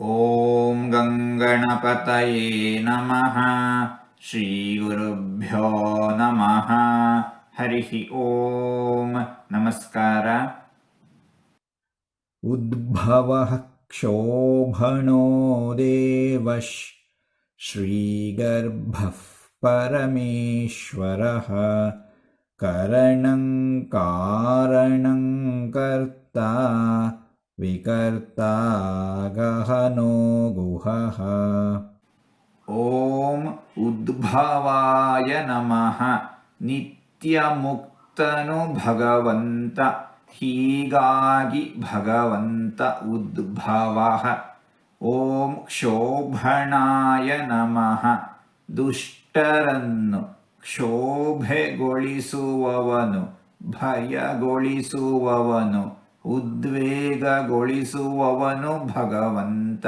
ॐ गङ्गणपतये नमः श्रीगुरुभ्यो नमः। हरिः ॐ नमस्कार। उद्भवः क्षोभणो देवः श्रीगर्भः परमेश्वरः। करणं कारणं कर्ता विकर्ता गहनो गुहः ॐ उद्भवाय नमः ನಿತ್ಯಮುಕ್ತನು ಭಗವಂತ ಹೀಗಾಗಿ ಭಗವಂತ ಉದ್ಭವ ಓಂ ಕ್ಷೋಭಣಾಯ ನಮಃ ದುಷ್ಟರನ್ನು ಕ್ಷೋಭೆಗೊಳಿಸುವವನು ಭಯಗೊಳಿಸುವವನು ಉದ್ವೇಗಗೊಳಿಸುವವನು ಭಗವಂತ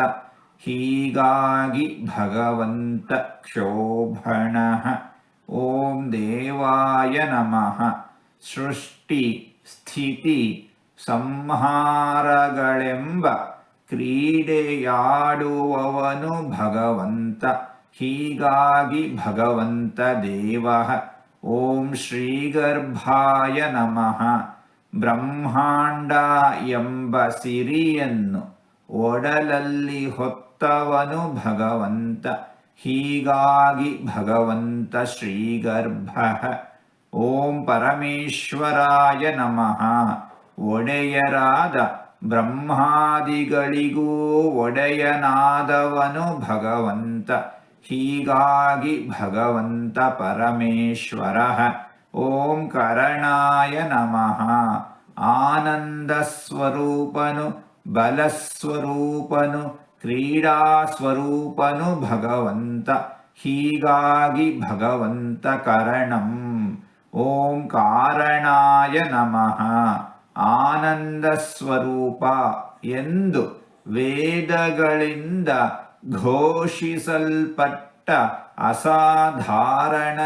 ಹೀಗಾಗಿ ಭಗವಂತ ಕ್ಷೋಭಣ ಓಂ ದೇವಾಯ ನಮಃ ಸೃಷ್ಟಿ ಸ್ಥಿತಿ ಸಂಹಾರಗಳೆಂಬ ಕ್ರೀಡೆಯಾಡುವವನು ಭಗವಂತ ಹೀಗಾಗಿ ಭಗವಂತ ದೇವ ಓಂ ಶ್ರೀಗರ್ಭಾಯ ನಮಃ ಬ್ರಹ್ಮಾಂಡ ಎಂಬ ಸಿರಿಯನ್ನು ಒಡಲಲ್ಲಿ ಹೊತ್ತವನು ಭಗವಂತ. ಹೀಗಾಗಿ ಭಗವಂತ ಶ್ರೀಗರ್ಭ. ಓಂ ಪರಮೇಶ್ವರಾಯ ನಮಃ. ಒಡೆಯರಾದ ಬ್ರಹ್ಮಾದಿಗಳಿಗೂ ಒಡೆಯನಾದವನು ಭಗವಂತ. ಹೀಗಾಗಿ ಭಗವಂತ ಪರಮೇಶ್ವರ. ಕರಣಾಯ ನಮಃ. ಆನಂದ ಸ್ವರೂಪನು ಬಲಸ್ವರೂಪನು, ಕ್ರೀಡಾಸ್ವರೂಪನು ಭಗವಂತ. ಹೀಗಾಗಿ ಭಗವಂತ ಕರಣಂ. ಓಂ ಕಾರಣಾಯ ನಮಃ. ಆನಂದ ಸ್ವರೂಪ ಎಂದು ವೇದಗಳಿಂದ ಘೋಷಿಸಲ್ಪಟ್ಟ ಅಸಾಧಾರಣ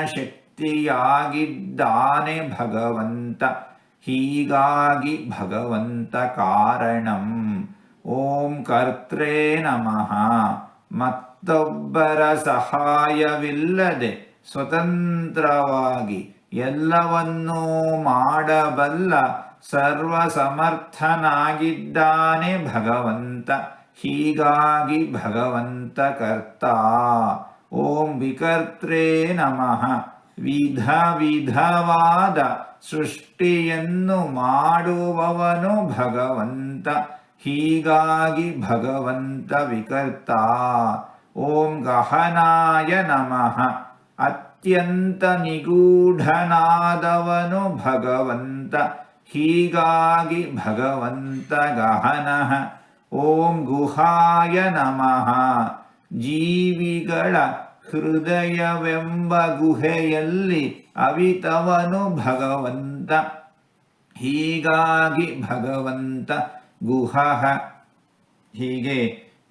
ಶಕ್ತಿಯಾಗಿದ್ದಾನೆ ಭಗವಂತ. ಹೀಗಾಗಿ ಭಗವಂತ ಕಾರಣಂ. ಓಂ ಕರ್ತ್ರೇ ನಮಃ. ಮತ್ತೊಬ್ಬರ ಸಹಾಯವಿಲ್ಲದೆ ಸ್ವತಂತ್ರವಾಗಿ ಎಲ್ಲವನ್ನೂ ಮಾಡಬಲ್ಲ ಸರ್ವಸಮರ್ಥನಾಗಿದ್ದಾನೆ ಭಗವಂತ. ಹೀಗಾಗಿ ಭಗವಂತ ಕರ್ತ. ಓಂ ವಿಕರ್ತ್ರೇ ನಮಃ. ವಿಧ ವಿಧವಾದ ಸೃಷ್ಟಿಯನ್ನು ಮಾಡುವವನು ಭಗವಂತ. ಹೀಗಾಗಿ ಭಗವಂತ ವಿಕರ್ತ. ಓಂ ಗಹನಾಯ ನಮಃ. ಅತ್ಯಂತ ನಿಗೂಢನಾದವನು ಭಗವಂತ. ಹೀಗಾಗಿ ಭಗವಂತ ಗಹನಃ. ಓಂ ಗುಹಾಯ ನಮಃ. ಜೀವಿಗಳ ಹೃದಯವೆಂಬ ಗುಹೆಯಲ್ಲಿ ಅವಿತವನು ಭಗವಂತ. ಹೀಗಾಗಿ ಭಗವಂತ ಗುಹ. ಹೀಗೆ